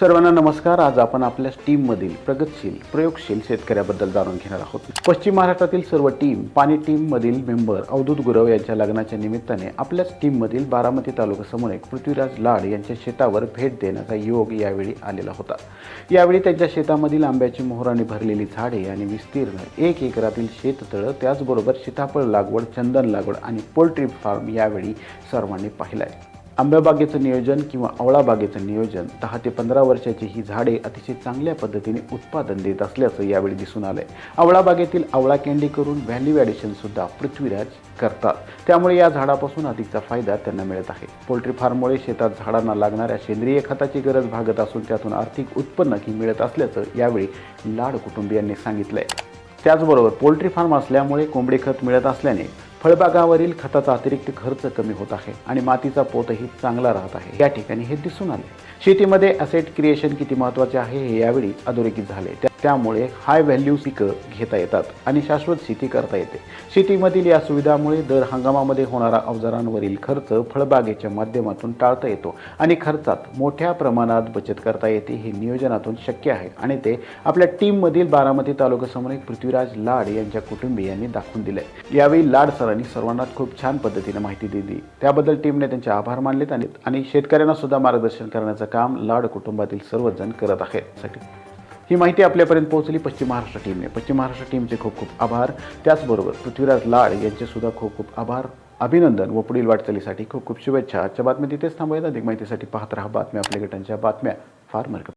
सर्वांना नमस्कार. आज आपण आपल्या टीममधील प्रगतशील प्रयोगशील शेतकऱ्याबद्दल जाणून घेणार आहोत. पश्चिम महाराष्ट्रातील सर्व टीम पाणी टीममधील मेंबर अवधूत गुरव यांच्या लग्नाच्या निमित्ताने आपल्याच टीममधील बारामती तालुक्यासमोर एक पृथ्वीराज लाड यांच्या शेतावर भेट देण्याचा योग यावेळी आलेला होता. यावेळी त्यांच्या शेतामधील आंब्याची मोहराने भरलेली झाडे आणि विस्तीर्ण एक एकरातील शेततळं त्याचबरोबर सीताफळ लागवड चंदन लागवड आणि पोल्ट्री फार्म यावेळी सर्वांनी पाहिला आहे आंब्याबागेचं नियोजन किंवा आवळा बागेचं नियोजन दहा ते पंधरा वर्षाची ही झाडे अतिशय चांगल्या पद्धतीने उत्पादन देत असल्याचं यावेळी दिसून आलंय. आवळा बागेतील आवळा कॅन्डी करून व्हॅल्यू ॲडिशन सुद्धा पृथ्वीराज करतात. त्यामुळे या झाडापासून अधिकचा फायदा त्यांना मिळत आहे. पोल्ट्री फार्ममुळे शेतात झाडांना लागणाऱ्या सेंद्रिय खताची गरज भागत असून त्यातून आर्थिक उत्पन्नही मिळत असल्याचं यावेळी लाड कुटुंबियांनी सांगितलंय. त्याचबरोबर पोल्ट्री फार्म असल्यामुळे कोंबडी खत मिळत असल्याने फळबागावरील खताचा अतिरिक्त खर्च कमी होत आहे आणि मातीचा पोतही चांगला राहत आहे. या ठिकाणी हे दिसून आले. शेतीमध्ये असेट क्रिएशन किती महत्त्वाचे आहे हे यावेळी अधोरेखित झाले. त्यामुळे हाय व्हॅल्यू पिकं घेता येतात आणि शाश्वत शेती करता येते. शेतीमधील या सुविधामुळे दर हंगामामध्ये होणारा अवजारांवरील खर्च फळबागेच्या माध्यमातून टाळता येतो आणि खर्चात मोठ्या प्रमाणात बचत करता येते हे नियोजनातून शक्य आहे. आणि ते आपल्या टीममधील बारामती तालुका समन्वयक पृथ्वीराज लाड यांच्या कुटुंबियांनी दाखवून दिले यावेळी लाड सरांनी सर्वांना खूप छान पद्धतीने माहिती दिली. त्याबद्दल टीमने त्यांचे आभार मानलेत आणि आणि शेतकऱ्यांना सुद्धा मार्गदर्शन करण्याचं काम लाड कुटुंबातील सर्वजण करत आहेत. साठी ही माहिती आपल्यापर्यंत पोहोचली पश्चिम महाराष्ट्र टीमने. पश्चिम महाराष्ट्र टीमचे खूप खूप आभार. त्याचबरोबर पृथ्वीराज लाड यांचेसुद्धा खूप खूप आभार. अभिनंदन व पुढील वाटचालीसाठी खूप खूप शुभेच्छा. आजच्या बातम्या तिथेच थांबूयात. अधिक माहितीसाठी पाहत राहा बातम्या आपल्या गटांच्या बातम्या. फार मरकत